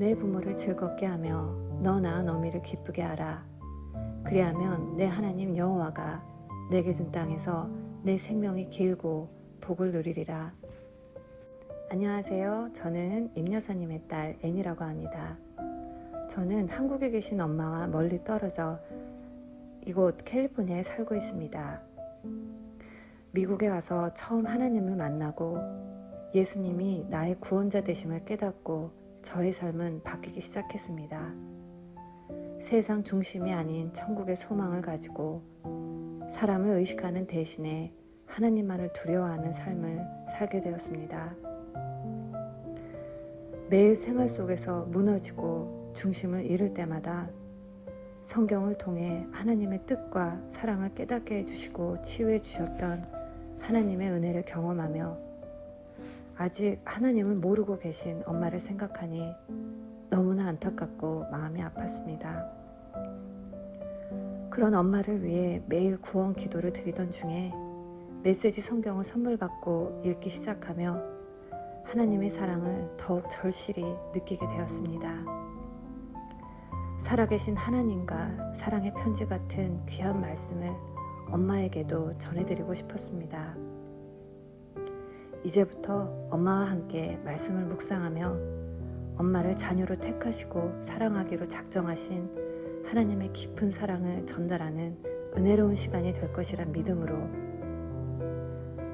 내 부모를 즐겁게 하며 너 낳은 어미를 기쁘게 하라. 그리하면 내 하나님 여호와가 내게 준 땅에서 내 생명이 길고 복을 누리리라. 안녕하세요. 저는 임 여사님의 딸 애니라고 합니다. 저는 한국에 계신 엄마와 멀리 떨어져 이곳 캘리포니아에 살고 있습니다. 미국에 와서 처음 하나님을 만나고 예수님이 나의 구원자 되심을 깨닫고 저의 삶은 바뀌기 시작했습니다. 세상 중심이 아닌 천국의 소망을 가지고 사람을 의식하는 대신에 하나님만을 두려워하는 삶을 살게 되었습니다. 매일 생활 속에서 무너지고 중심을 잃을 때마다 성경을 통해 하나님의 뜻과 사랑을 깨닫게 해주시고 치유해 주셨던 하나님의 은혜를 경험하며 아직 하나님을 모르고 계신 엄마를 생각하니 너무나 안타깝고 마음이 아팠습니다. 그런 엄마를 위해 매일 구원 기도를 드리던 중에 메시지 성경을 선물 받고 읽기 시작하며 하나님의 사랑을 더욱 절실히 느끼게 되었습니다. 살아계신 하나님과 사랑의 편지 같은 귀한 말씀을 엄마에게도 전해드리고 싶었습니다. 이제부터 엄마와 함께 말씀을 묵상하며 엄마를 자녀로 택하시고 사랑하기로 작정하신 하나님의 깊은 사랑을 전달하는 은혜로운 시간이 될 것이란 믿음으로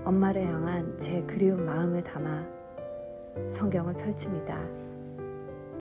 엄마를 향한 제 그리운 마음을 담아 성경을 펼칩니다.